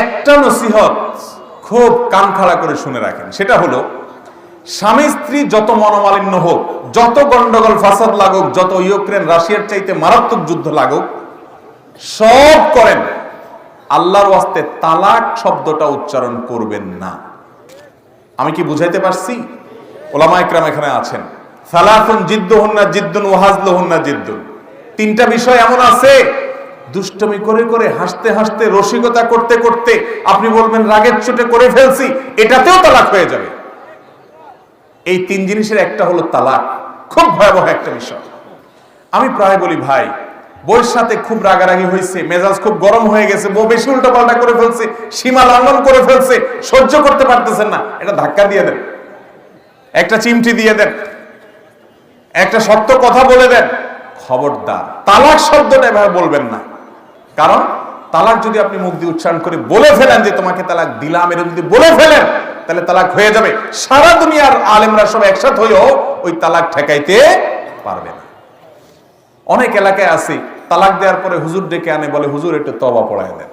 একটা নসিহত খুব কান খাড়া করে শুনে রাখেন। সেটা হলো, স্বামী স্ত্রী যত মনোমালিন্য হোক, যত গন্ডগোল ফাসাদ লাগুক, যত ইউক্রেন, রাশিয়ার চাইতে মারাত্মক যুদ্ধ লাগুক, সব করেন। আল্লাহর ওয়াস্তে তালাক শব্দটা উচ্চারণ করবেন না। আমি কি বুঝাইতে পারছি? ওলামা ইকরাম এখানে আছেন। সালাফুন জিদ্দুহুন্না জিদ্দুন ওয়াহাজলুহুন্না জিদ্দুন। তিনটা বিষয় এমন আছে দুষ্টমি করে করে হাসতে হাসতে, রসিকতা করতে করতে আপনি বলবেন, রাগের চোটে করে ফেলছি। এটাতেও তালাক হয়ে যাবে। এই তিন জিনিসের একটা হলো তালাক। খুব ভয়াবহ একটা বিষয়। আমি প্রায় বলি, ভাই বউয়ের সাথে খুব রাগারাগি হয়েছে, মেজাজ খুব গরম হয়ে গেছে, বউ বেশি উল্টো পাল্টা করে ফেলছে, সীমা লঙ্ঘন করে ফেলছে, সহ্য করতে পারতেছেন না। এটা ধাক্কা দিয়ে দেন। একটা চিমটি দিয়ে দেন। একটা শক্ত কথা বলে দেন। খবরদার। তালাক শব্দটা এভাবে বলবেন না। কারণ তালাক যদি আপনি মুখ দিয়ে উচ্চারণ করে বলে ফেলেন যে তোমাকে তালাক দিলাম, এরকম যদি বলে ফেলেন, তাহলে তালাক হয়ে যাবে। সারা দুনিয়ার আলেমরা সব একসাথে হয়েও ওই তালাক ঠেকাইতে পারবে না। অনেক এলাকায় আছে, তালাক দেওয়ার পরে হুজুর ডেকে আনে, বলে, হুজুর, একটু তবা পড়ায় দেন।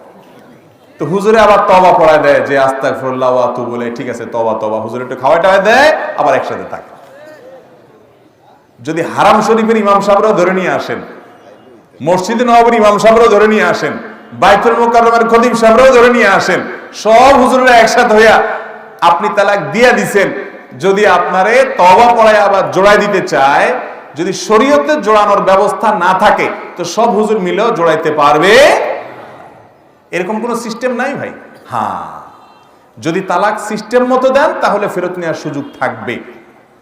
তো হুজুরে আবার তবা পড়ায় দেয় যে আস্তাক ফিরুল্লাহ তু বলে ঠিক আছে তবা তবা হুজুর একটু খাওয়াই টাওয়াই দেয়, আবার একসাথে থাকে। যদি হারাম শরীফের ইমাম সাহেবরাও ধরে নিয়ে আসেন মসজিদে নবাবের ইমাম সাহেবরাও ধরে নিয়ে আসেন, বাইতুল মোকাররমের খতিব সাহেবরাও ধরে নিয়ে আসেন, সব হুজুরেরা একসাথে হইয়া আপনি তালাক দিয়া দিছেন, যদি আপনারে তবা পড়ায় আবার জোড়াই দিতে চায়, যদি শরীয়তে জোড়ানোর ব্যবস্থা না থাকে, তো সব হুজুর মিলেও জোড়াইতে পারবে। এরকম কোনো সিস্টেম নাই ভাই? হ্যাঁ। যদি তালাক সিস্টেম মতো দেন, তাহলে ফেরত নেওয়ার সুযোগ থাকবে।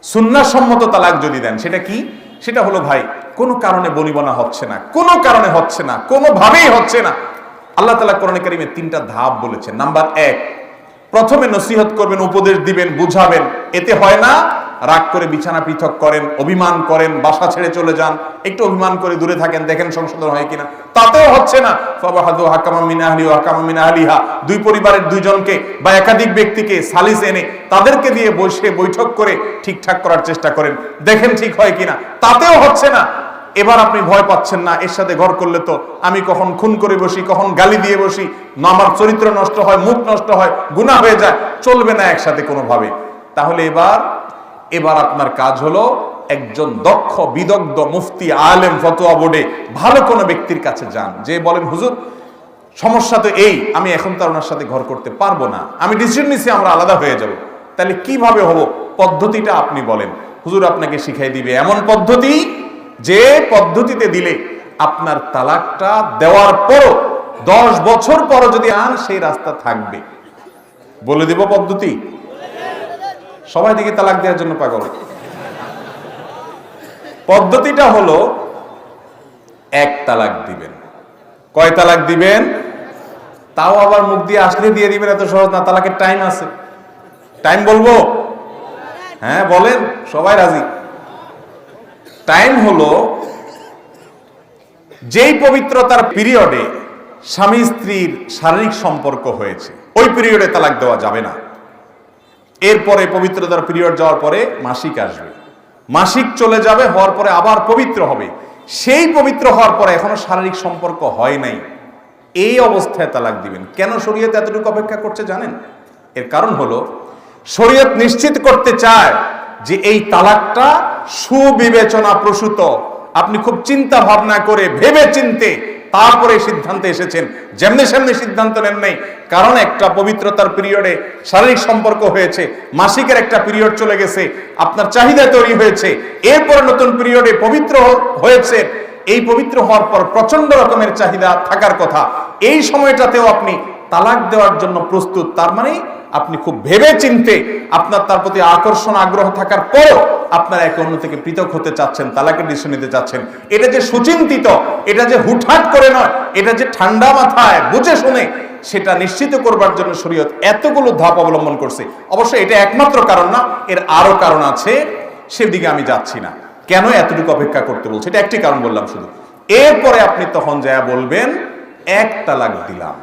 সুন্নাসম্মত তালাক যদি দেন, সেটা কি? সেটা হলো ভাই কোনো কারণে বনিবনা হচ্ছে না, কোনো কারণে হচ্ছে না, কোনোভাবেই হচ্ছে না। আল্লাহ তালা কোরআন কারিমে তিনটা ধাপ বলেছেন। নাম্বার এক, প্রথমে নসিহত করবেন, উপদেশ দিবেন, বুঝাবেন। এতে হয় না, রাগ করে বিছানা পৃথক করেন, অভিমান করেন, বাসা ছেড়ে চলে যান। একটু অভিমান করে দূরে থাকেন, দেখেন সংশোধন হয় কিনা। তাতেও হচ্ছে না। ফাবাহাদু হাকামা মিন ওয়া হাকামা মিন দুই পরিবারের দুইজনকে বা একাধিক ব্যক্তিকে সালিস এনে তাদেরকে দিয়ে বসে বৈঠক করে ঠিকঠাক করার চেষ্টা করেন। দেখেন ঠিক হয় কিনা। তাতেও হচ্ছে না এবার আপনি ভয় পাচ্ছেন না, এর সাথে ঘর করলে তো আমি কখন খুন করে বসি, কখন গালি দিয়ে বসি। আমার চরিত্র নষ্ট হয়, মুখ নষ্ট হয়, গুনাহ হয়ে যায়, চলবে না একসাথে কোনোভাবে। তাহলে এবার এবার আপনার কাজ হলো একজন দক্ষ, বিদগ্ধ, মুফতি, আলেম, ফতোয়া বোর্ডে ভালো কোনো ব্যক্তির কাছে যান। যে বলেন, হুজুর, সমস্যা তো এই, আমি এখন তো আর ওনার সাথে ঘর করতে পারব না। আমি ডিসিশন নিছি, আমরা আলাদা হয়ে যাব। তাহলে কীভাবে হব? পদ্ধতিটা আপনি বলেন। হুজুর আপনাকে শিখাই দিবে, এমন পদ্ধতি যে পদ্ধতিতে দিলে আপনার তালাকটা দেওয়ার পরও দশ বছর পর যদি আন, সেই রাস্তা থাকবে। বলে দেব পদ্ধতি? সবাই দিকে তালাক দেওয়ার জন্য পাগল। পদ্ধতিটা হলো এক তালাক দিবেন। কয় তালাক দিবেন? তাও আবার মুখ দিয়ে আসলে দিয়ে দিবেন, এত সহজ না, তালাকের টাইম আছে। টাইম বলব? হ্যাঁ বলেন, সবাই রাজি। টাইম হলো, যেই পবিত্রতার পিরিয়ডে স্বামী স্ত্রীর শারীরিক সম্পর্ক হয়েছে, ওই পিরিয়ডে তালাক দেওয়া যাবে না। এরপরে পবিত্রতার পিরিয়ড যাওয়ার পরে মাসিক আসবে। মাসিক চলে যাবে, হওয়ার পরে আবার পবিত্র হবে। সেই পবিত্র হওয়ার পরে এখনও শারীরিক সম্পর্ক হয় নাই। এই অবস্থায় তালাক দিবেন। কেন শরীয়ত এতটুকু অপেক্ষা করছে জানেন? এর কারণ হলো, শরীয়ত নিশ্চিত করতে চায় যে এই তালাকটা সুবিবেচনা প্রসূত। আপনি খুব চিন্তা ভাবনা করে ভেবে চিনতে তারপরে সিদ্ধান্তে এসেছেন। যেমনি সেমনি সিদ্ধান্ত নেন নাই। কারণ একটা পবিত্রতার পিরিয়ডে শারীরিক সম্পর্ক হয়েছে, মাসিকের একটা পিরিয়ড চলে গেছে, আপনার চাহিদা তৈরি হয়েছে, এরপরে নতুন পিরিয়ডে পবিত্র হয়েছে, এই পবিত্র হওয়ার পর প্রচণ্ড রকমের চাহিদা থাকার কথা। এই সময়টাতেও আপনি তালাক দেওয়ার জন্য প্রস্তুত, তার মানে আপনি খুব ভেবে চিনতে আপনার তার প্রতি আকর্ষণ, আগ্রহ থাকার পরও আপনারা একে অন্য থেকে পৃথক হতে চাচ্ছেন, তালাকের ডিসিশন নিতে চাচ্ছেন। এটা যে সুচিন্তিত, এটা যে হুটহাট করে নয়, এটা যে ঠান্ডা মাথায় বুঝে শুনে সেটা নিশ্চিত করবার জন্য শরীয়ত এতগুলো ধাপ অবলম্বন করছে। অবশ্য এটা একমাত্র কারণ না, এর আরও কারণ আছে, সেদিকে আমি যাচ্ছি না। কেন এতটুকু অপেক্ষা করতে বলছে? এটা একটি কারণ বললাম শুধু। এরপরে আপনি তখন যা বলবেন, এক তালাক দিলাম।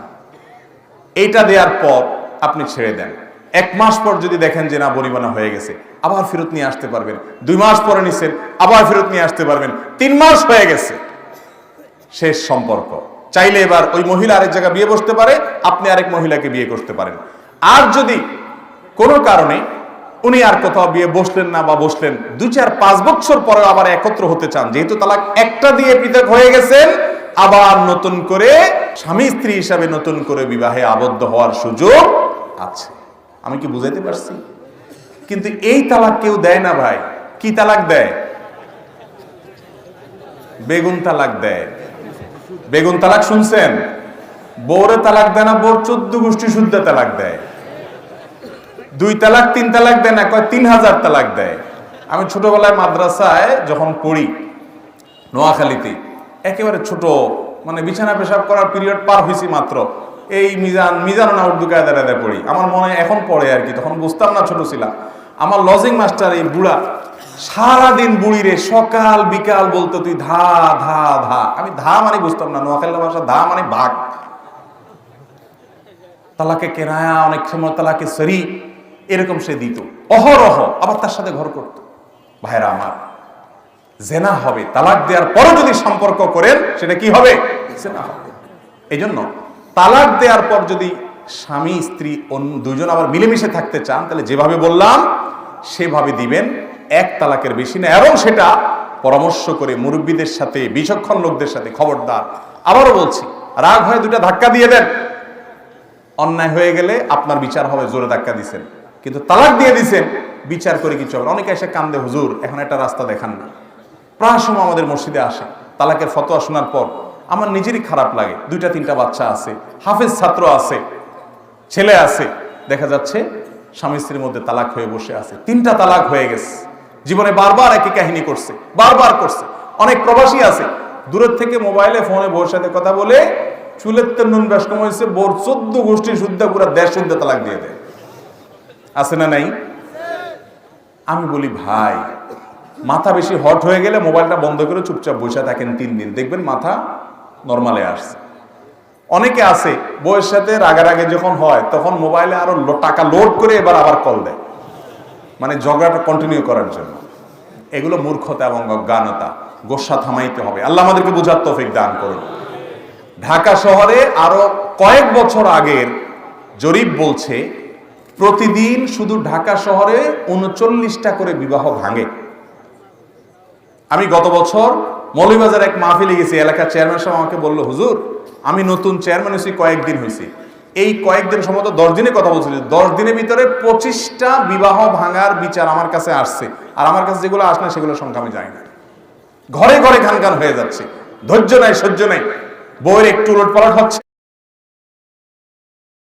এইটা দেওয়ার পর আপনি ছেড়ে দেন। এক মাস পর যদি দেখেন যে না বনিবনা হয়ে গেছে, আবার ফেরত নিয়ে আসতে পারবেন। দুই মাস পরে নিছেন, আবার ফেরত নিয়ে আসতে পারবেন। তিন মাস হয়ে গেছে। শেষ সম্পর্ক। চাইলে এবার ওই মহিলা আরেক জায়গায় বিয়ে বসতে পারে, আপনি আরেক মহিলাকে বিয়ে করতে পারেন। আর যদি কোনো কারণে উনি আর কোথাও বিয়ে বসলেন না বা বসলেন দু চার পাঁচ বছর পরে আবার একত্র হতে চান, যেহেতু তালাক একটা দিয়ে পৃথক হয়ে গেছেন আবার নতুন করে স্বামী স্ত্রী হিসাবে নতুন করে বিবাহে আবদ্ধ হওয়ার সুযোগ আছে। আমি কি বুঝাইতে পারছি? কিন্তু এই তালাক কেউ দেয় না ভাই। কি তালাক দেয়? বেগুন তালাক দেয়। বেগুন তালাক শুনছেন? বউরে তালাক দেয় না, বউর চোদ্দ গোষ্ঠী শুদ্ধ তালাক দেয়। দুই তালাক, তিন তালাক দেয় না, কয় তিন হাজার তালাক দেয়। আমি ছোটবেলায় মাদ্রাসায় যখন পড়ি, নোয়াখালীতে একেবারে ছোট মানে বিছানা পেশাব করার পিরিয়ড পার হয়েছি মাত্র। এই মিজান মিজান না উর্দু কায়দারে পড়ি। আমার মনে এখন পড়ে আর কি, তখন বুঝতাম না ছোট ছিলাম। আমার লজিং মাস্টার এই বুড়া, সারাদিন বুড়ি রে, সকাল বিকাল বলতো, তুই ধা ধা ধা। আমি ধা মানে বুঝতাম না নোয়াখালী ভাষা ধা মানে ভাগ তালাকে কেনায়া, অনেক সময় তালাকে সরি, এরকম সে দিত। অহরহ, আবার তার সাথে ঘর করত। ভাইরা আমার জেনা হবে, তালাক দেওয়ার পরও যদি সম্পর্ক করেন, সেটা কি হবে? জেনা হবে। এই জন্য তালাক দেওয়ার পর যদি স্বামী, স্ত্রী অন্য দুজন আবার মিলেমিশে থাকতে চান, তাহলে যেভাবে বললাম, সেভাবে দিবেন। এক তালাকের বেশি না, এবং সেটা পরামর্শ করে মুরব্বীদের সাথে, বিচক্ষণ লোকদের সাথে খবরদার। আবারও বলছি, রাগ হয়ে দুটা ধাক্কা দিয়ে দেন। অন্যায় হয়ে গেলে আপনার বিচার হবে, জোরে ধাক্কা দিছেন। কিন্তু তালাক দিয়ে দিছেন, বিচার করে কিছু হবে অনেকে এসে কান্দে, হুজুর, এখন একটা রাস্তা দেখান না। প্রায় সময় আমাদের মসজিদে আসে, তালাকের ফতোয়া শোনার পর। আমার নিজেরই খারাপ লাগে, দুইটা, তিনটা বাচ্চা আছে, হাফেজ ছাত্র আছে, ছেলে আছে। দেখা যাচ্ছে স্বামী স্ত্রীর মধ্যে তালাক হয়ে বসে আছে। তিনটা তালাক হয়ে গেছে। জীবনে বারবার একই কাহিনী করছে, বারবার করছে। অনেক প্রবাসী আছে, দূরের থেকে মোবাইলে, ফোনে বউর সাথে কথা বলে চুলের তো নুন ব্যাস কম হয়েছে, বোর চোদ্দ গোষ্ঠী শুদ্ধ পুরা দেড় শুদ্ধ তালাক দিয়ে দেয়। আছে না নাই? আমি বলি, ভাই মাথা বেশি হট হয়ে গেলে মোবাইলটা বন্ধ করে চুপচাপ বসে থাকেন তিন দিন। দেখবেন মাথা নর্মালে আসছে। অনেকে আছে, বউয়ের সাথে রাগের আগে যখন হয়, তখন মোবাইলে আরও টাকা লোড করে এবার আবার কল দেয়। মানে ঝগড়াটা কন্টিনিউ করার জন্য। এগুলো মূর্খতা এবং অজ্ঞানতা। গোসা থামাইতে হবে। আল্লাহ আমাদেরকে বোঝার তৌফিক দান করুন। ঢাকা শহরে আরও কয়েক বছর আগের জরিপ বলছে, প্রতিদিন শুধু ঢাকা শহরে উনচল্লিশটা করে বিবাহ ভাঙে। আমি গত বছর মৌলভীবাজার এক মাহফিলে গেছি, এলাকার চেয়ারম্যান সাহেব আমাকে বলল, হুজুর, আমি নতুন চেয়ারম্যান হয়েছি, কয়েকদিন হয়েছি। এই কয়েকদিন সম্ভবত দশ দিনে কথা বলছিল দশ দিনের ভিতরে পঁচিশটা বিবাহ ভাঙার বিচার আমার কাছে আসছে। আর আমার কাছে যেগুলো আসে না সেগুলো সংখ্যা আমি জানি না। ঘরে ঘরে খান খান হয়ে যাচ্ছে। ধৈর্য নাই, সহ্য নাই। বউয়ের একটু উলট পালট হচ্ছে।